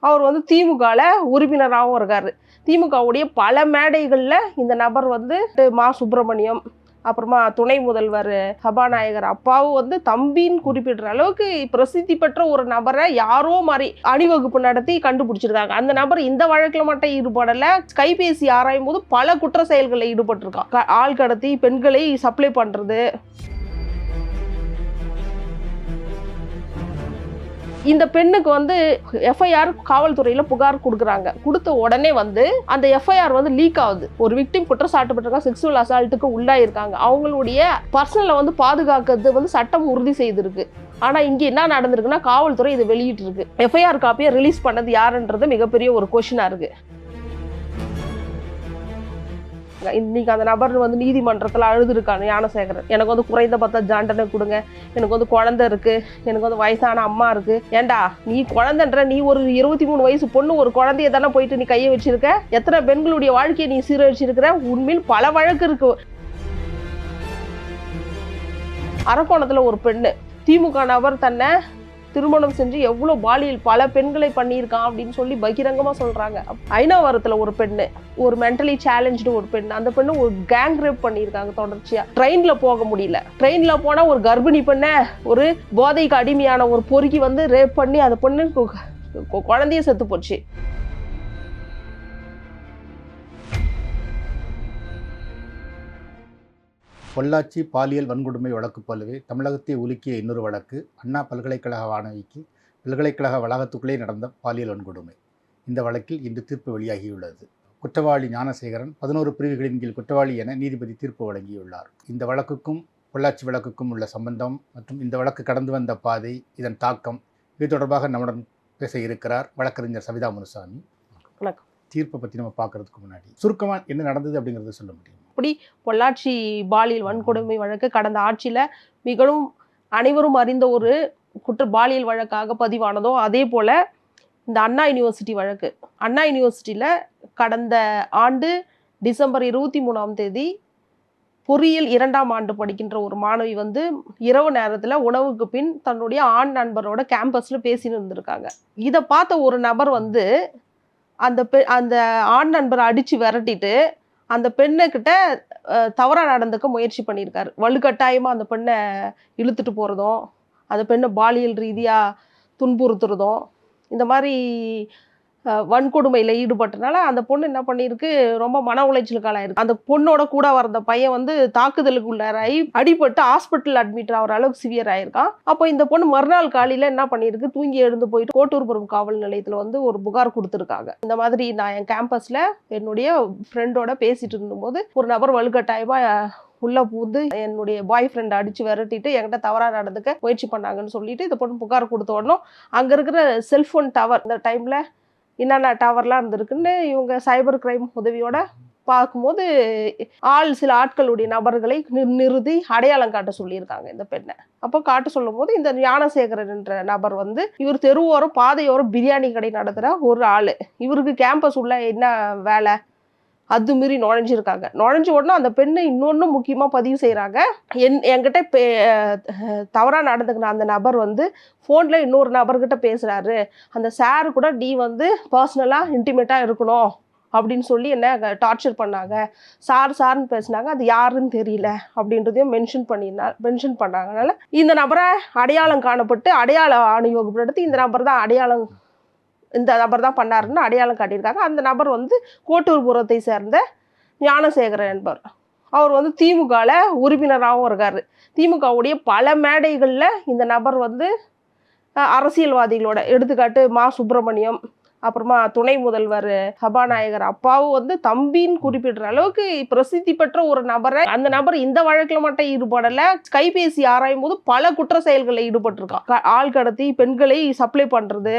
அவர் வந்து திமுகவில் உறுப்பினராகவும் இருக்கார். திமுகவுடைய பல மேடைகளில் இந்த நபர் வந்து மா சுப்பிரமணியம் அப்புறமா துணை முதல்வர் சபாநாயகர் அப்பாவும் வந்து தம்பின்னு குறிப்பிடுற அளவுக்கு பிரசித்தி பெற்ற ஒரு நபரை யாரோ மாதிரி அணிவகுப்பு நடத்தி கண்டுபிடிச்சிருக்காங்க. அந்த நபர் இந்த வழக்கில் மட்டும் ஈடுபடலை. கைபேசி ஆராயும் போது பல குற்ற செயல்களில் ஈடுபட்டிருக்கான். க- ஆள் கடத்தி பெண்களை சப்ளை பண்ணுறது இந்த பெண்ணுக்கு வந்து எஃப்ஐஆர் காவல்துறையில் புகார் கொடுக்குறாங்க. கொடுத்த உடனே வந்து அந்த எஃப்ஐஆர் வந்து லீக் ஆகுது. ஒரு விக்டிம் குற்றச்சாட்டுப்பட்டிருக்காங்க செக்ஸுவல் அசால்ட்டுக்கு உள்ளாயிருக்காங்க. அவங்களுடைய பர்சனலை வந்து பாதுகாக்கிறது வந்து சட்டம் உறுதி செய்திருக்கு. ஆனால் இங்கே என்ன நடந்திருக்குன்னா காவல்துறை இதை வெளியிட்டிருக்கு. எஃப்ஐஆர் காப்பியை ரிலீஸ் பண்ணது யாருன்றது மிகப்பெரிய ஒரு கொஷினாக இருக்கு. இன்னைக்கு அந்த நபர் வந்து நீதிமன்றத்தில் அழுதுருக்காங்க ஞானசேகரன். எனக்கு வந்து குறைந்த குறைந்தபட்ச ஜாண்டனை கொடுங்க. எனக்கு வந்து குழந்தை இருக்கு. எனக்கு வந்து வயசான அம்மா இருக்கு. ஏண்டா நீ குழந்தைன்ற நீ ஒரு இருபத்தி மூணு வயசு பொண்ணு ஒரு குழந்தைய தானே போயிட்டு நீ கையை வச்சிருக்க? எத்தனை பெண்களுடைய வாழ்க்கையை நீ சீரழிச்சிருக்கிற? உண்மையில் பல வழக்கு இருக்கு. அரக்கோணத்தில் ஒரு பெண்ணு. திமுக நபர் தன்னை திருமணம் செஞ்சு எவ்வளோ பாலியல் பல பெண்களை பண்ணியிருக்கான் அப்படின்னு சொல்லி பகிரங்கமாக சொல்கிறாங்க ஐநாவரத்தில் ஒரு பெண்ணு ஒரு மென்டலி சேலஞ்சு ஒரு பெண் அந்த பெண்ணு ஒரு கேங் ரேப் பண்ணியிருக்காங்க தொடர்ச்சியாக ட்ரெயினில் போக முடியல. ட்ரெயினில் போனால் ஒரு கர்ப்பிணி பெண்ணை ஒரு போதைக்கு அடிமையான ஒரு பொறுக்கி வந்து ரேப் பண்ணி அந்த பொண்ணு குழந்தைய செத்து போச்சு. பொள்ளாச்சி பாலியல் வன்கொடுமை வழக்கு போலவே தமிழகத்தை உலுக்கிய இன்னொரு வழக்கு அண்ணா பல்கலைக்கழக மாணவிக்கு பல்கலைக்கழக வளாகத்துக்குள்ளே நடந்த பாலியல் வன்கொடுமை. இந்த வழக்கில் இன்று தீர்ப்பு வெளியாகியுள்ளது. குற்றவாளி ஞானசேகரன் பதினோரு பிரிவுகளின் கீழ் குற்றவாளி என நீதிபதி தீர்ப்பு வழங்கியுள்ளார். இந்த வழக்குக்கும் பொள்ளாச்சி வழக்குக்கும் உள்ள சம்பந்தம் மற்றும் இந்த வழக்கு கடந்து வந்த பாதை இதன் தாக்கம் இது தொடர்பாக நம்முடன் பேச இருக்கிறார் வழக்கறிஞர் சவிதா முனுசாமி. வணக்கம். தீர்ப்பை பற்றி நம்ம பார்க்கறதுக்கு முன்னாடி சுருக்கமாக என்ன நடந்தது அப்படிங்கிறத சொல்ல முடியும்? பொள்ளாச்சி பாலியல் வன்கொடுமை வழக்கு கடந்த ஆட்சியில் மிகவும் அனைவரும் அறிந்த ஒரு குற்ற பாலியல் வழக்காக பதிவானதோ அதே போல் இந்த அண்ணா யூனிவர்சிட்டி வழக்கு. அண்ணா யூனிவர்சிட்டியில் கடந்த ஆண்டு டிசம்பர் இருபத்தி மூணாம் தேதி பொறியியல் இரண்டாம் ஆண்டு படிக்கின்ற ஒரு மாணவி வந்து இரவு நேரத்தில் உணவுக்கு பின் தன்னுடைய ஆண் நண்பரோட கேம்பஸில் பேசின்னு இருந்திருக்காங்க. இதை பார்த்த ஒரு நபர் வந்து அந்த பெ அந்த ஆண் நண்பரை அடித்து விரட்டிட்டு அந்த பெண்ணுக்கிட்ட தவறாக நடந்துக்க முயற்சி பண்ணியிருக்காரு. வலுக்கட்டாயமாக அந்த பெண்ணை இழுத்துட்டு போகிறதும் அந்த பெண்ணை பாலியல் ரீதியாக துன்புறுத்துறதும் இந்த மாதிரி வன்கொடுமையில் ஈடுபட்டனால அந்த பொண்ணு என்ன பண்ணியிருக்கு? ரொம்ப மன உளைச்சலுக்கு ஆளாயிருக்கு அந்த பொண்ணோட கூட வந்த பையன் வந்து தாக்குதலுக்கு உள்ளாராகி அடிபட்டு ஹாஸ்பிட்டல் அட்மிட் ஆகிற அளவுக்கு சிவியர் ஆயிருக்கான். அப்போ இந்த பொண்ணு மறுநாள் காலையில் என்ன பண்ணியிருக்கு? தூங்கி எழுந்து போயிட்டு கோட்டூர்புரம் காவல் நிலையத்தில் வந்து ஒரு புகார் கொடுத்துருக்காங்க. இந்த மாதிரி நான் என் கேம்பஸில் என்னுடைய ஃப்ரெண்டோட பேசிட்டு இருந்தபோது ஒரு நபர் வலுக்கட்டாயமாக உள்ள பூந்து என்னுடைய பாய் ஃப்ரெண்டை அடிச்சு விரட்டிட்டு என்கிட்ட தவறாக நடந்துக்க முயற்சி பண்ணாங்கன்னு சொல்லிட்டு இந்த பொண்ணு புகார் கொடுத்த உடனே அங்கே இருக்கிற செல்ஃபோன் டவர் இந்த டைமில் என்னென்ன டவர்லாம் இருந்திருக்குன்னு இவங்க சைபர் கிரைம் உதவியோட பார்க்கும்போது ஆள் சில ஆட்களுடைய நபர்களை நி- நிறுத்தி அடையாளம் காட்ட சொல்லியிருக்காங்க இந்த பெண்ணை. அப்போ காட்ட சொல்லும்போது இந்த ஞானசேகரன் என்ற நபர் வந்து இவர் தெருவோரம் பாதையோரம் பிரியாணி கடை நடத்துகிற ஒரு ஆள். இவருக்கு கேம்பஸ் உள்ள என்ன வேலை? அது மீறி நுழைஞ்சிருக்காங்க நுழைஞ்ச உடனே அந்த பெண்ணை இன்னொன்று முக்கியமாக பதிவு செய்கிறாங்க என் என்கிட்ட பே தவறாக நடந்துக்கின அந்த நபர் வந்து ஃபோனில் இன்னொரு நபர்கிட்ட பேசுகிறாரு அந்த சார் கூட நீ வந்து பர்சனலாக இன்டிமேட்டாக இருக்கணும் அப்படின்னு சொல்லி என்ன டார்ச்சர் பண்ணாங்க. சார் சார்னு பேசுனாங்க. அது யாருன்னு தெரியல அப்படின்றதையும் மென்ஷன் பண்ணியிருந்தா மென்ஷன் பண்ணாங்கனால இந்த நபரை அடையாளம் காணப்பட்டு அடையாள அணிவகுப்படுத்தி இந்த நபர் தான் அடையாளம் இந்த நபர் தான் பண்ணாருன்னு அடையாளம் காட்டியிருக்காங்க. அந்த நபர் வந்து கோட்டூர்புரத்தை சேர்ந்த ஞானசேகரன் என்பவர். அவர் வந்து திமுகவில் உறுப்பினராகவும் இருக்கார். திமுகவுடைய பல மேடைகளில் இந்த நபர் வந்து அரசியல்வாதிகளோட எடுத்துக்காட்டு மா. சுப்பிரமணியம் அப்புறமா துணை முதல்வர் சபாநாயகர் அப்பாவும் வந்து தம்பின்னு குறிப்பிடுற அளவுக்கு பிரசித்தி பெற்ற ஒரு நபரை அந்த நபர் இந்த வழக்கில் மட்டும் ஈடுபடலை. கைபேசி ஆராயும் போது பல குற்ற செயல்களில் ஈடுபட்டிருக்கான். ஆள் கடத்தி பெண்களை சப்ளை பண்ணுறது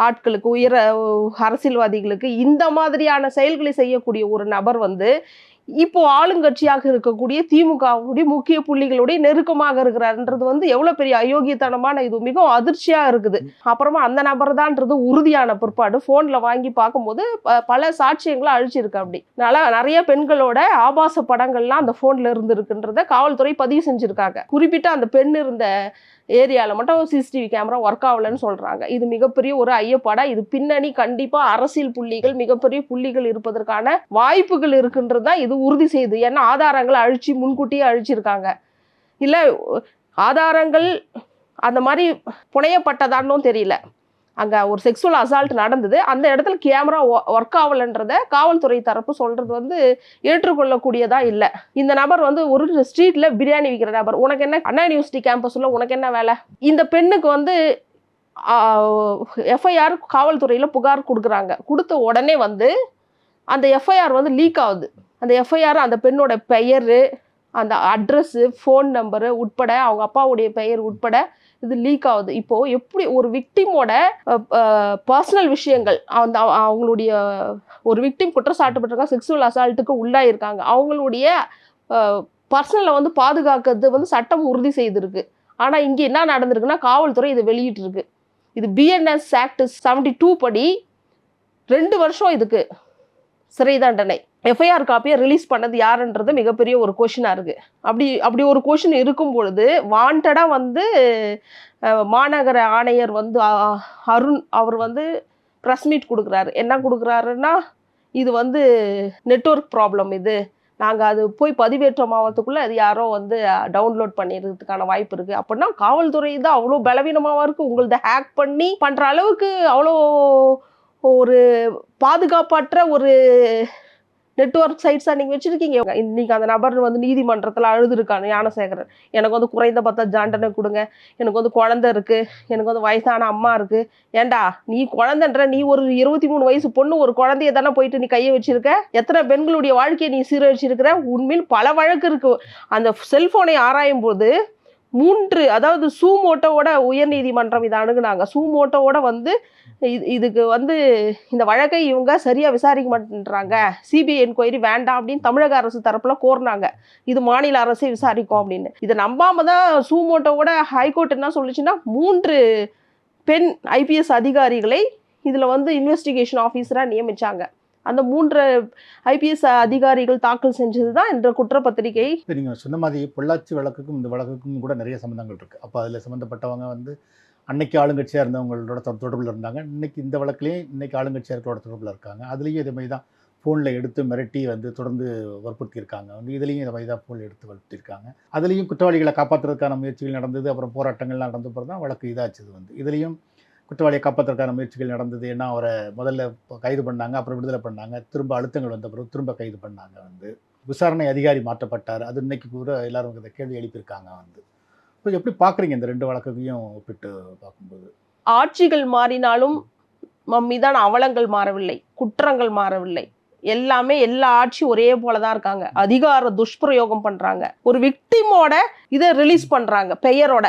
ஆட்களுக்கு உயர அரசியல்வாதிகளுக்கு இந்த மாதிரியான செயல்களை செய்யக்கூடிய ஒரு நபர் வந்து இப்போ ஆளுங்கட்சியாக இருக்கக்கூடிய திமுகவுடைய முக்கிய புள்ளிகளுடைய நெருக்கமாக இருக்கிறார்ன்றது வந்து எவ்வளவு பெரிய அயோக்கியத்தனமான இது. மிகவும் அதிர்ச்சியா இருக்குது. அப்புறமா அந்த நபர் தான்ன்றது உறுதியான பிற்பாடு போன்ல வாங்கி பார்க்கும்போது ப- பல சாட்சியங்களை அழிச்சிருக்கு அப்படி. அதனால நிறைய பெண்களோட ஆபாச படங்கள்லாம் அந்த போன்ல இருந்து இருக்குன்றத காவல்துறை பதிவு செஞ்சிருக்காங்க. குறிப்பிட்ட அந்த பெண் இருந்த ஏரியாவில் மட்டும் சிசிடிவி கேமரா ஒர்க் ஆகலைன்னு சொல்கிறாங்க இது மிகப்பெரிய ஒரு ஐயப்பாடா. இது பின்னணி கண்டிப்பாக அரசியல் புள்ளிகள் மிகப்பெரிய புள்ளிகள் இருப்பதற்கான வாய்ப்புகள் இருக்குன்றது தான் இது உறுதி செய்யுது. ஏன்னா ஆதாரங்களை அழிச்சு முன்கூட்டியே அழிச்சிருக்காங்க. இல்லை ஆதாரங்கள் அந்த மாதிரி புனையப்பட்டதான்னும் தெரியல. அங்கே ஒரு செக்ஸுவல் அசால்ட் நடந்தது. அந்த இடத்துல கேமரா ஒர்க் ஆகலைன்றத காவல்துறை தரப்பு சொல்கிறது வந்து ஏற்றுக்கொள்ளக்கூடியதாக இல்லை. இந்த நபர் வந்து ஒரு ஸ்ட்ரீட்டில் பிரியாணி விற்கிற நபர். உனக்கு என்ன அண்ணா யூனிவர்சிட்டி கேம்பஸில் உனக்கு என்ன வேலை? இந்த பெண்ணுக்கு வந்து எஃப்ஐஆர் காவல்துறையில் புகார் கொடுக்குறாங்க. கொடுத்த உடனே வந்து அந்த எஃப்ஐஆர் வந்து லீக் ஆகுது. அந்த எஃப்ஐஆர் அந்த பெண்ணோட பெயர் அந்த அட்ரஸ்ஸு ஃபோன் நம்பரு உட்பட அவங்க அப்பாவுடைய பெயர் உட்பட இது லீக் ஆகுது. இப்போ எப்படி ஒரு விக்டிமோட பர்சனல் விஷயங்கள் அந்த அவங்களுடைய ஒரு விக்டிம் குற்றச்சாட்டுப்பட்டிருக்காங்க செக்ஸுவல் அசால்ட்டுக்கு உள்ளாயிருக்காங்க. அவங்களுடைய பர்சனலை வந்து பாதுகாக்கிறது வந்து சட்டம் உறுதி செய்திருக்கு. ஆனால் இங்கே என்ன நடந்திருக்குன்னா காவல்துறை இதை வெளியிட்டிருக்கு. இது பிஎன்எஸ் ஆக்ட் செவன்டி டூ படி ரெண்டு வருஷம் இதுக்கு சிறை தண்டனை. எஃப்ஐஆர் காப்பியை ரிலீஸ் பண்ணது யாருன்றது மிகப்பெரிய ஒரு கொஷினாக இருக்குது அப்படி அப்படி ஒரு கொஷின் இருக்கும் பொழுது வாண்டடாக வந்து மாநகர ஆணையர் வந்து அ- அருண் அவர் வந்து ப்ரெஸ் மீட் கொடுக்குறாரு. என்ன கொடுக்குறாருன்னா இது வந்து நெட்வொர்க் ப்ராப்ளம் இது. நாங்கள் அது போய் பதிவேற்றம் ஆகிறதுக்குள்ளே அது யாரோ வந்து டவுன்லோட் பண்ணிடுறதுக்கான வாய்ப்பு இருக்குது அப்படின்னா காவல்துறை தான் அவ்வளோ பலவீனமாக இருக்குது உங்களது ஹேக் பண்ணி பண்ணுற அளவுக்கு அவ்வளோ ஒரு பாதுகாப்பற்ற ஒரு நெட்வொர்க் சைட்ஸாக நீங்கள் வச்சுருக்கீங்க. இன்னைக்கு அந்த நபர் வந்து நீதிமன்றத்தில் அழுதுருக்காங்க ஞானசேகரன். எனக்கு வந்து குறைந்த பத்தா ஜாண்டனை கொடுங்க. எனக்கு வந்து குழந்தை இருக்குது எனக்கு வந்து வயசான அம்மா இருக்குது ஏண்டா நீ குழந்தைன்ற நீ ஒரு இருபத்தி மூணு வயசு பொண்ணு ஒரு குழந்தைய தானே போயிட்டு நீ கையை வச்சுருக்க? எத்தனை பெண்களுடைய வாழ்க்கையை நீ சீரழிச்சிருக்கிற? உண்மையில் பல வழக்கு இருக்குது அந்த செல்ஃபோனை ஆராயும் போது மூன்று அதாவது சூமோட்டோவோட உயர்நீதிமன்றம் இதை அணுகுனாங்க. சூமோட்டோவோட வந்து இது இதுக்கு வந்து இந்த வழக்கை இவங்க சரியா விசாரிக்க மாட்டேன்றாங்க. சிபிஐ என்கொயரி வேண்டாம் அப்படின்னு தமிழக அரசு தரப்புல கோரினாங்க. இது மாநில அரசே விசாரிக்கும் அப்படின்னு. இதை நம்பாம தான் சூமோட்டோவோட ஹைகோர்ட் என்ன சொல்லுச்சுன்னா மூன்று பெண் ஐபிஎஸ் அதிகாரிகளை இதுல வந்து இன்வெஸ்டிகேஷன் ஆஃபீஸரா நியமிச்சாங்க. அந்த மூன்று ஐபிஎஸ் அதிகாரிகள் தாக்கல் செஞ்சது தான் இந்த குற்றப்பத்திரிகை. இப்போ நீங்கள் சொன்ன மாதிரி பொள்ளாச்சி வழக்குக்கும் இந்த வழக்குக்கும் கூட நிறைய சம்மந்தங்கள் இருக்குது அப்போ அதில் சம்மந்தப்பட்டவங்க வந்து அன்னைக்கு ஆளுங்கட்சியாக இருந்தவங்களோட தொடர்பில் இருந்தாங்க. இன்னைக்கு இந்த வழக்குலேயும் இன்னைக்கு ஆளுங்கட்சியர்களோட தொடர்பில் இருக்காங்க. அதுலேயும் இதே மாதிரி தான் ஃபோனில் எடுத்து மிரட்டி வந்து தொடர்ந்து வற்புறுத்தியிருக்காங்க. வந்து இதுலேயும் இதை தான் ஃபோனில் எடுத்து வற்புறுத்தியிருக்காங்க. அதுலேயும் குற்றவாளிகளை காப்பாற்றுறதுக்கான முயற்சிகள் நடந்தது அப்புறம் போராட்டங்கள்லாம் நடந்த பிறகு தான் வழக்கு இதாச்சுது வந்து. இதுலேயும் குற்றவாளியை காப்பாற்றுறதுக்கான முயற்சிகள் நடந்தது. ஏன்னா அவரை முதல்ல கைது பண்ணாங்க அப்புறம் விடுதலை பண்ணாங்க. திரும்ப அழுத்தங்கள் வந்த பிறகு திரும்ப கைது பண்ணாங்க வந்து. விசாரணை அதிகாரி மாற்றப்பட்டார். அது இன்னைக்கு கூட எல்லாரும் இதை கேள்வி எழுப்பியிருக்காங்க வந்து. இப்போ எப்படி பார்க்குறீங்க இந்த ரெண்டு வழக்கையும் ஒப்பிட்டு பார்க்கும்போது? ஆட்சிகள் மாறினாலும் நம் மீதான அவலங்கள் மாறவில்லை குற்றங்கள் மாறவில்லை. எல்லாமே எல்லா ஆட்சியும் ஒரே போல தான் இருக்காங்க. அதிகார துஷ்பிரயோகம் பண்றாங்க. ஒரு விக்டிமோட இதை ரிலீஸ் பண்றாங்க பெயரோட.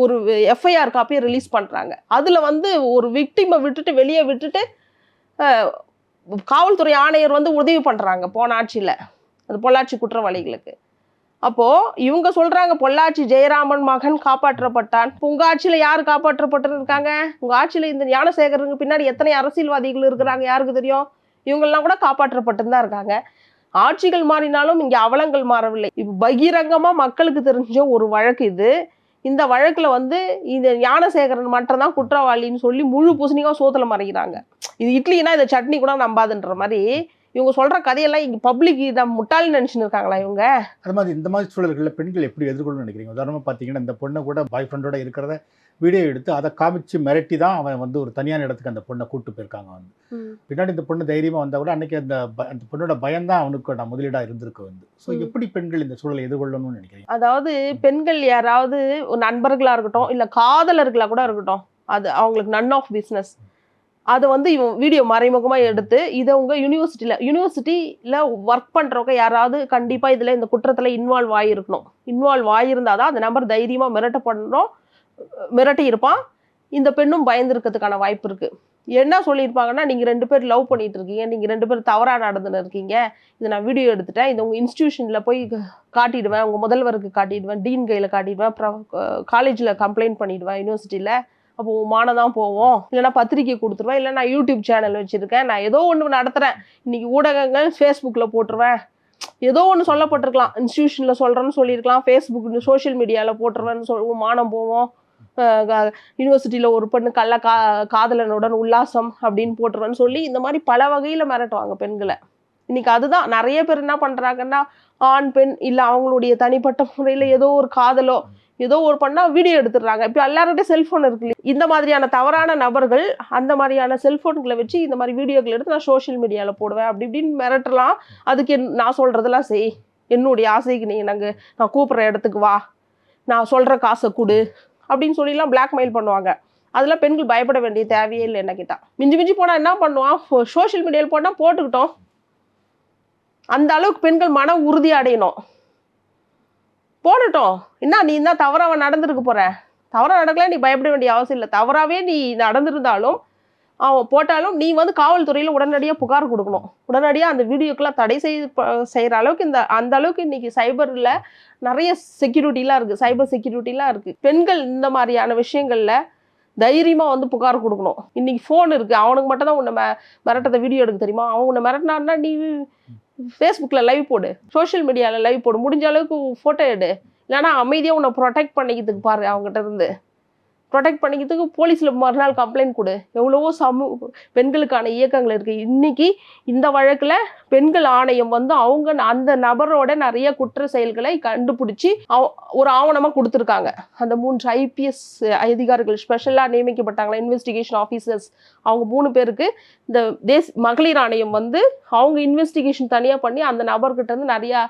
ஒரு எஃப்ஐஆர் காப்பியை ரிலீஸ் பண்ணுறாங்க அதில் வந்து ஒரு விக்டிமை விட்டுட்டு வெளியே விட்டுட்டு காவல்துறை ஆணையர் வந்து உதவி பண்ணுறாங்க போன ஆட்சியில். அது பொள்ளாச்சி குற்றவாளிகளுக்கு. அப்போது இவங்க சொல்கிறாங்க பொள்ளாச்சி ஜெயராமன் மகன் காப்பாற்றப்பட்டான். இப்ப உங்க யார் காப்பாற்றப்பட்டு இருக்காங்க? உங்க ஆட்சியில் இந்த ஞானசேகரனுக்கு பின்னாடி எத்தனை அரசியல்வாதிகள் இருக்கிறாங்க? யாருக்கு தெரியும்? இவங்கெல்லாம் கூட காப்பாற்றப்பட்டு தான் இருக்காங்க. ஆட்சிகள் மாறினாலும் இங்கே அவலங்கள் மாறவில்லை. இப்போ பகிரங்கமாக மக்களுக்கு தெரிஞ்ச ஒரு வழக்கு இது. இந்த வழக்கில் வந்து இந்த ஞானசேகரன் மட்டும் தான் குற்றவாளின்னு சொல்லி முழு பூசணிக்காக சோத்தில் மறைக்கிறாங்க இது இட்லினா இந்த சட்னி கூட நம்பாதுன்ற மாதிரி இவங்க சொல்ற கதையெல்லாம் இங்க பப்ளிக் இதை முட்டாள் நினச்சின்னு இருக்காங்களா இவங்க? அது மாதிரி இந்த மாதிரி சூழல்களில் பெண்கள் எப்படி எதிர்கொள்ளணும்னு நினைக்கிறீங்க? உதாரணமாக பார்த்தீங்கன்னா இந்த பொண்ணை கூட பாய் ஃப்ரெண்டோட இருக்கிறத வீடியோ எடுத்து அதை காமிச்சு மிரட்டி தான் அவன் வந்து ஒரு தனியான இடத்துக்கு அந்த பொண்ணை கூட்டு போயிருக்காங்க வந்து. பின்னாடி இந்த பொண்ணு தைரியமாக வந்தால் கூட அன்னைக்கு அந்த அந்த பொண்ணோட பயம் தான் அவனுக்கு நான் முதலீடாக இருந்திருக்கு வந்து. ஸோ. எப்படி பெண்கள் இந்த சூழலை எதிர்கொள்ளணும்னு நினைக்கிறீங்க? அதாவது பெண்கள் யாராவது ஒரு நண்பர்களா இருக்கட்டும் இல்ல காதலர்களா கூட இருக்கட்டும் அது அவங்களுக்கு நன் ஆஃப் பிஸ்னஸ் அதை வந்து இவன் வீடியோ மறைமுகமா எடுத்து இதை உங்க யூனிவர்சிட்டியில யூனிவர்சிட்டியில ஒர்க் பண்றவங்க யாராவது கண்டிப்பா இதுல இந்த குற்றத்துல இன்வால்வ் ஆகியிருக்கணும் இன்வால்வ் ஆகியிருந்தாதான் அந்த நபர் தைரியமா மிரட்டப்படணும். மிரட்டி இருப்பான். இந்த பெண்ணும் பயந்துருக்கிறதுக்கான வாய்ப்பு இருக்குது என்ன சொல்லியிருப்பாங்கன்னா நீங்கள் ரெண்டு பேர் லவ் பண்ணிட்டு இருக்கீங்க நீங்கள் ரெண்டு பேர் தவறாக நடந்துன்னு இருக்கீங்க. இதை நான் வீடியோ எடுத்துட்டேன். இதை உங்கள் இன்ஸ்டியூஷனில் போய் காட்டிடுவேன் உங்கள் முதல்வருக்கு காட்டிடுவேன் டீன் கையில் காட்டிடுவேன் அப்புறம் காலேஜில் கம்ப்ளைண்ட் பண்ணிடுவேன் யூனிவர்சிட்டியில் அப்போ உன் மானம் தான் போவோம். இல்லைனா பத்திரிக்கை கொடுத்துருவேன் இல்லை நான் யூடியூப் சேனல் வச்சுருக்கேன். நான் ஏதோ ஒன்று நடத்துகிறேன் இன்னைக்கு ஊடகங்கள் ஃபேஸ்புக்கில் போட்டுருவேன். ஏதோ ஒன்று சொல்லப்பட்டிருக்கலாம். இன்ஸ்டியூஷனில் சொல்கிறேன்னு சொல்லியிருக்கலாம். ஃபேஸ்புக் சோஷியல் மீடியாவில் போட்டுருவேன்னு சொல் உன் மானம் போவோம். யூனிவர்சிட்டியில் ஒரு பெண்ணு கள்ள கா காதலனுடன் உல்லாசம் அப்படின்னு போட்டுருவேன்னு சொல்லி இந்த மாதிரி பல வகையில் மிரட்டுவாங்க பெண்களை. இன்னைக்கு அதுதான். நிறைய பேர் என்ன பண்ணுறாங்கன்னா ஆண் பெண் இல்லை அவங்களுடைய தனிப்பட்ட முறையில் ஏதோ ஒரு காதலோ ஏதோ ஒரு பண்ணால் வீடியோ எடுத்துடுறாங்க. இப்போ எல்லார்கிட்டயும் செல்ஃபோன் இருக்கு இந்த மாதிரியான தவறான நபர்கள் அந்த மாதிரியான செல்ஃபோன்களை வச்சு இந்த மாதிரி வீடியோக்கள் எடுத்து நான் சோஷியல் மீடியாவில் போடுவேன். அப்படி இப்படின்னு மிரட்டலாம். அதுக்கு என்- நான் சொல்கிறதெல்லாம் செய். என்னுடைய ஆசைக்கு நீ நாங்கள் நான் கூப்பிட்ற இடத்துக்கு வா. நான் சொல்கிற காசை கொடு. அப்படின்னு சொல்லிலாம் பிளாக்மெயில் பண்ணுவாங்க. அதெல்லாம் பெண்கள் பயப்பட வேண்டிய தேவையே இல்லை என்ன கேட்டால் மிஞ்சி மிஞ்சி போனால் என்ன பண்ணுவான்? சோஷியல் மீடியாவில் போட்டால் போட்டுக்கிட்டோம். அந்த அளவுக்கு பெண்கள் மன உறுதி அடையணும். போடட்டும். என்ன நீ தான் தவறாக நடந்துருக்கு போகிற தவறாக நடக்கல நீ பயப்பட வேண்டிய அவசியம் இல்லை. தவறாகவே நீ நடந்திருந்தாலும் அவன் போட்டாலும் நீ வந்து காவல்துறையில் உடனடியாக புகார் கொடுக்கணும். உடனடியாக அந்த வீடியோக்கெல்லாம் தடை செய் செய்கிற அளவுக்கு இந்த அந்த அளவுக்கு இன்னைக்கு சைபரில் நிறைய செக்யூரிட்டிலாம் இருக்குது சைபர் செக்யூரிட்டிலாம் இருக்குது பெண்கள் இந்த மாதிரியான விஷயங்களில் தைரியமாக வந்து புகார் கொடுக்கணும். இன்னைக்கு ஃபோன் இருக்குது அவனுக்கு மட்டும் தான் உன்னை மிரட்டத்தை மிரட்டதை வீடியோ எடுக்க தெரியுமா? அவன் உன்னை மிரட்டினான்னா நீ ஃபேஸ்புக்கில் லைவ் போடு. சோஷியல் மீடியாவில் லைவ் போடு. முடிஞ்ச அளவுக்கு ஃபோட்டோ எடு. இல்லைன்னா அமைதியாக உன்னை ப்ரொடெக்ட் பண்ணிக்கிறதுக்கு பாரு அவங்ககிட்ட இருந்து. ப்ரொடெக்ட் பண்ணிக்கிறதுக்கு போலீஸில் மறுநாள் கம்ப்ளைண்ட் கொடு. எவ்வளவோ சமூக பெண்களுக்கான இயக்கங்கள் இருக்குது இன்னைக்கு இந்த வழக்கில் பெண்கள் ஆணையம் வந்து அவங்க அந்த நபரோட நிறைய குற்ற செயல்களை கண்டுபிடிச்சி அவ- ஒரு ஆவணமாக கொடுத்துருக்காங்க. அந்த மூன்று ஐபிஎஸ் அதிகாரிகள் ஸ்பெஷலாக நியமிக்கப்பட்டாங்களா இன்வெஸ்டிகேஷன் ஆஃபீஸர்ஸ் அவங்க மூணு பேருக்கு. இந்த தேஸ் மகளிர் ஆணையம் வந்து அவங்க இன்வெஸ்டிகேஷன் தனியாக பண்ணி அந்த நபர்கிட்ட இருந்து நிறையா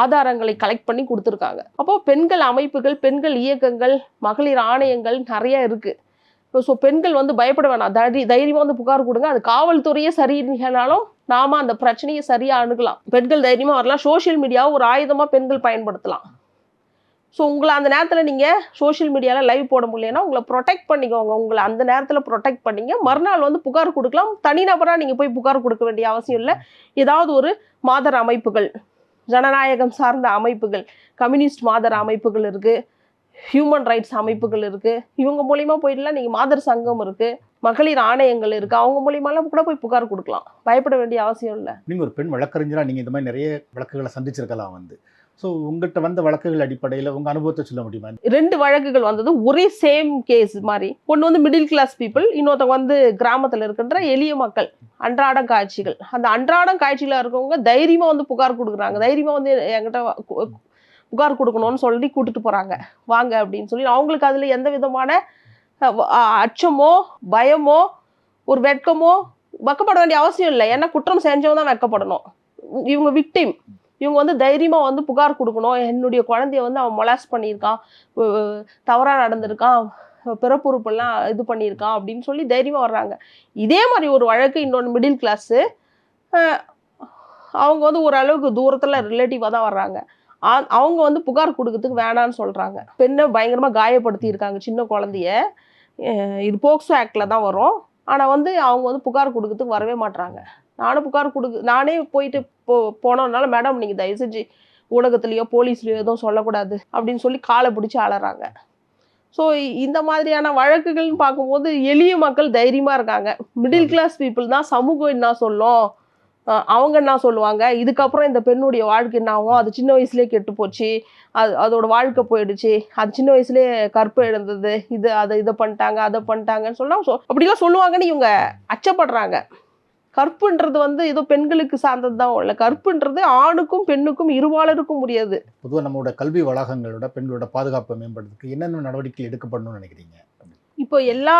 ஆதாரங்களை கலெக்ட் பண்ணி கொடுத்துருக்காங்க. அப்போ பெண்கள் அமைப்புகள் பெண்கள் இயக்கங்கள் மகளிர் ஆணையங்கள் நிறைய இருக்கு. ஸோ பெண்கள் வந்து பயப்பட வேணாம். தை தைரியமாக வந்து புகார் கொடுங்க. அது காவல்துறையே சரியில்லைனாலும் நாம அந்த பிரச்சனையை சரியா அணுகலாம். பெண்கள் தைரியமாக வரலாம். சோஷியல் மீடியாவை ஒரு ஆயுதமாக பெண்கள் பயன்படுத்தலாம். ஸோ உங்களை அந்த நேரத்தில் நீங்கள் சோஷியல் மீடியாவில் லைவ் போட முடியலன்னா உங்களை ப்ரொடெக்ட் பண்ணிக்கோங்க. உங்களை அந்த நேரத்தில் ப்ரொடெக்ட் பண்ணிங்க. மறுநாள் வந்து புகார் கொடுக்கலாம். தனிநபராக நீங்கள் போய் புகார் கொடுக்க வேண்டிய அவசியம் இல்லை. ஏதாவது ஒரு மாதர் அமைப்புகள். ஜனநாயகம் சார்ந்த அமைப்புகள் கம்யூனிஸ்ட் மாதர் அமைப்புகள் இருக்குது ஹியூமன் ரைட்ஸ் அமைப்புகள் இருக்குது இவங்க மூலிமா போயிடலாம் நீங்கள் மாதர் சங்கம் இருக்குது மகளிர் ஆணையங்கள் இருக்குது அவங்க மூலியமாலாம் கூட போய் புகார் கொடுக்கலாம். பயப்பட வேண்டிய அவசியம் இல்லை. நீங்கள் ஒரு பெண் வழக்கறிஞராக நீங்கள் இந்த மாதிரி நிறைய வழக்குகளை சந்திச்சிருக்கலாம் வந்து. ஸோ உங்கள்கிட்ட வந்த வழக்குகள் அடிப்படையில் உங்கள் அனுபவத்தை சொல்ல முடியுமா? ரெண்டு வழக்குகள் வந்தது. ஒரே சேம் கேஸ் மாதிரி. ஒன்று வந்து மிடில் கிளாஸ் பீப்புள் இன்னொருத்தவங்க வந்து கிராமத்தில் இருக்கின்ற எளிய மக்கள். அன்றாடம் காட்சிகள். அந்த அன்றாடம் காட்சிகளாக இருக்கவங்க தைரியமாக வந்து புகார் கொடுக்குறாங்க. தைரியமாக வந்து என்கிட்ட புகார் கொடுக்கணும்னு சொல்லி கூட்டிட்டு போகிறாங்க வாங்க அப்படின்னு சொல்லி அவங்களுக்கு அதில் எந்த விதமான அச்சமோ பயமோ ஒரு வெட்கமோ வெக்கப்பட வேண்டிய அவசியம் இல்லை. ஏன்னா குற்றம் செஞ்சவங்க தான் வெக்கப்படணும். இவங்க விக்டிம் இவங்க வந்து தைரியமாக வந்து புகார் கொடுக்கணும். என்னுடைய குழந்தைய வந்து அவன் மொலாஸ் பண்ணியிருக்கான். தவறாக நடந்திருக்கான். பிறப்புறுப்பெல்லாம் இது பண்ணியிருக்கான் அப்படின்னு சொல்லி தைரியமாக வர்றாங்க. இதே மாதிரி ஒரு வழக்கு இன்னொன்று மிடில் கிளாஸு அவங்க வந்து ஓரளவுக்கு தூரத்தில் ரிலேட்டிவாக தான் வர்றாங்க. ஆ- அவங்க வந்து புகார் கொடுக்கறதுக்கு வேணான்னு சொல்கிறாங்க பெண்ணை பயங்கரமாக காயப்படுத்தியிருக்காங்க சின்ன குழந்தைய. இது போக்சோ ஆக்டில் தான் வரும். ஆனால் வந்து அவங்க வந்து புகார் கொடுக்கறதுக்கு வரவே மாட்டுறாங்க நானும் புகார் கொடுக்கு நானே போயிட்டு போ போனோம்னால மேடம் நீங்கள் தயவு செஞ்சு ஊடகத்துலேயோ போலீஸ்லேயோ எதுவும் சொல்லக்கூடாது அப்படின்னு சொல்லி காலை பிடிச்சி அலறாங்க. ஸோ இந்த மாதிரியான வழக்குகள்னு பார்க்கும்போது எளிய மக்கள் தைரியமாக இருக்காங்க. மிடில் கிளாஸ் பீப்புள் தான் சமூகம் என்ன சொல்லும்? அவங்க என்ன சொல்லுவாங்க? இதுக்கப்புறம் இந்த பெண்ணுடைய வாழ்க்கை என்ன ஆகும்? அது சின்ன வயசுலேயே கெட்டு போச்சு. அது அதோட வாழ்க்கை போயிடுச்சு. அது சின்ன வயசுலேயே கற்பு இழந்தது. இது அதை இதை பண்ணிட்டாங்க அதை பண்ணிட்டாங்கன்னு சொன்னா சொ அப்படிலாம் சொல்லுவாங்கன்னு இவங்க அச்சப்படுறாங்க. கற்புன்றது வந்து ஏதோ பெண்களுக்கு சார்ந்தது தான் இல்லை கற்புன்றது ஆணுக்கும் பெண்ணுக்கும் இருபாலருக்கும் முடியாது பொதுவாக நம்மளோட கல்வி வளாகங்களோட பெண்களோட பாதுகாப்பை மேம்படுறதுக்கு என்னென்ன நடவடிக்கை எடுக்கப்படணும்னு நினைக்கிறீங்க? இப்போ எல்லா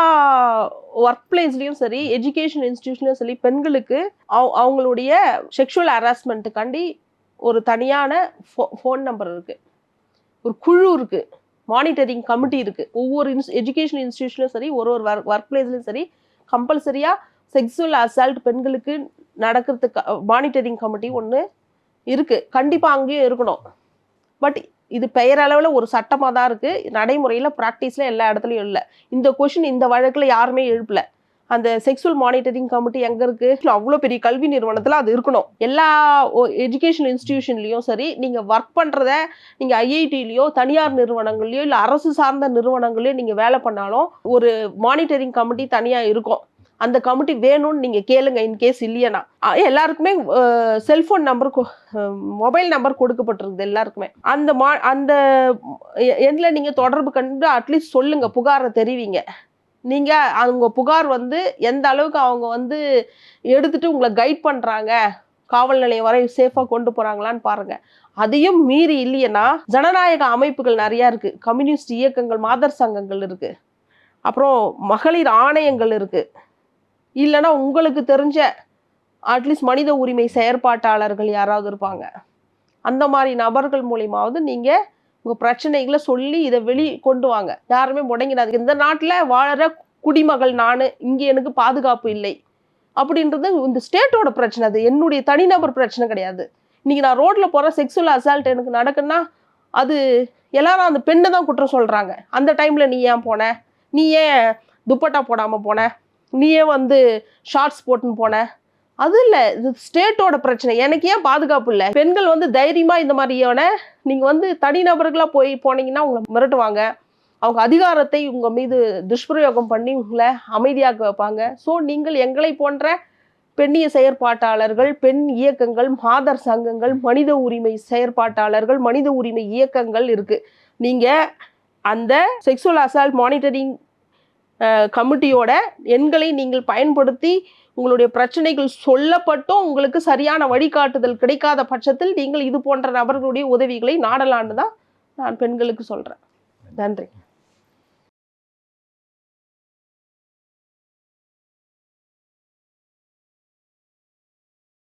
ஒர்க் பிளேஸ்லேயும் சரி எஜுகேஷன் இன்ஸ்டியூஷன்லையும் சரி பெண்களுக்கு அவ- அவங்களுடைய செக்ஷுவல் ஹராஸ்மெண்ட்டுக்காண்டி ஒரு தனியான ஃபோ ஃபோன் நம்பர் இருக்குது ஒரு குழு இருக்குது மானிட்டரிங் கமிட்டி இருக்குது ஒவ்வொரு இன்ஸ் எஜுகேஷன் இன்ஸ்டியூஷன்லையும் சரி ஒரு ஒரு ஒர்க் ஒர்க் பிளேஸ்லையும் சரி கம்பல்சரியாக செக்ஸுவல் அசால்ட் பெண்களுக்கு நடக்கிறதுக்கு மானிட்டரிங் கமிட்டி ஒன்று இருக்குது கண்டிப்பாக அங்கேயும் இருக்கணும். பட் இது பெயரளவில் ஒரு சட்டமாக தான் இருக்குது நடைமுறையில் ப்ராக்டிஸில் எல்லா இடத்துலையும் இல்லை. இந்த கொஷின் இந்த வழக்கில் யாருமே எழுப்பல. அந்த செக்ஸுவல் மானிட்டரிங் கமிட்டி எங்கே இருக்குது அவ்வளோ பெரிய கல்வி நிறுவனத்தில் அது இருக்கணும். எல்லா எஜுகேஷன் இன்ஸ்டிடியூஷன்லேயும் சரி நீங்கள் ஒர்க் பண்ணுறத நீங்கள் ஐஐடியிலையோ தனியார் நிறுவனங்கள்லையோ இல்லை அரசு சார்ந்த நிறுவனங்களையோ நீங்கள் வேலை பண்ணாலும் ஒரு மானிட்டரிங் கமிட்டி தனியாக இருக்கும். அந்த கமிட்டி வேணும்னு நீங்கள் கேளுங்க இன்கேஸ் இல்லையனா. எல்லாருக்குமே செல்ஃபோன் நம்பர் மொபைல் நம்பர் கொடுக்கப்பட்டிருக்குது எல்லாருக்குமே. அந்த மா அந்த எண்ணில் நீங்கள் தொடர்பு கண்டு அட்லீஸ்ட் சொல்லுங்கள் புகாரை தெரிவிங்க. நீங்கள் அவங்க புகார் வந்து எந்த அளவுக்கு அவங்க வந்து எடுத்துட்டு உங்களை கைட் பண்ணுறாங்க காவல் நிலையம் வரை சேஃபாக கொண்டு போகிறாங்களான்னு பாருங்கள் அதையும் மீறி இல்லையனா ஜனநாயக அமைப்புகள் நிறையா இருக்குது கம்யூனிஸ்ட் இயக்கங்கள் மாதர் சங்கங்கள் இருக்குது அப்புறம் மகளிர் ஆணையங்கள் இருக்குது இல்லைன்னா உங்களுக்கு தெரிஞ்ச அட்லீஸ்ட் மனித உரிமை செயற்பாட்டாளர்கள் யாராவது இருப்பாங்க. அந்த மாதிரி நபர்கள் மூலியமாவது நீங்கள் உங்கள் பிரச்சனைகளை சொல்லி இதை வெளி கொண்டு வாங்க. யாருமே முடங்கிடாது இந்த நாட்டில் வாழற குடிமகள் நான் இங்கே எனக்கு பாதுகாப்பு இல்லை. அப்படின்றது இந்த ஸ்டேட்டோட பிரச்சனை அது. என்னுடைய தனிநபர் பிரச்சனை கிடையாது. இன்றைக்கி நான் ரோட்டில் போகிற செக்ஸுவல் அசால்ட் எனக்கு நடக்குன்னா அது எல்லாரும் அந்த பெண்ணை தான் குற்றம் சொல்கிறாங்க அந்த டைமில் நீ ஏன் போன? நீ ஏன் துப்பட்டா போடாமல் போன? நீயே வந்து ஷார்ட்ஸ் போட்டுன்னு போன. அது இல்லை இது ஸ்டேட்டோட பிரச்சனை. எனக்கு ஏன் பாதுகாப்பு இல்லை? பெண்கள் வந்து தைரியமாக இந்த மாதிரியான நீங்கள் வந்து தனிநபர்களாக போய் போனீங்கன்னா உங்களை மிரட்டுவாங்க. அவங்க அதிகாரத்தை உங்கள் மீது துஷ்பிரயோகம் பண்ணி உங்களை அமைதியாக்க வைப்பாங்க. ஸோ நீங்கள் எங்களை போன்ற பெண்ணிய செயற்பாட்டாளர்கள் பெண் இயக்கங்கள் மாதர் சங்கங்கள் மனித உரிமை செயற்பாட்டாளர்கள் மனித உரிமை இயக்கங்கள் இருக்குது நீங்கள் அந்த செக்ஸுவல் அசால்ட் மானிட்டரிங் கமிட்டியோட எண்களை நீங்கள் பயன்படுத்தி உங்களுடைய பிரச்சனைகள் சொல்லப்பட்டும் உங்களுக்கு சரியான வழிகாட்டுதல் கிடைக்காத பட்சத்தில் நீங்கள் இது போன்ற நபர்களுடைய உதவிகளை நாடலான்னு தான் நான் பெண்களுக்கு சொல்கிறேன் நன்றி.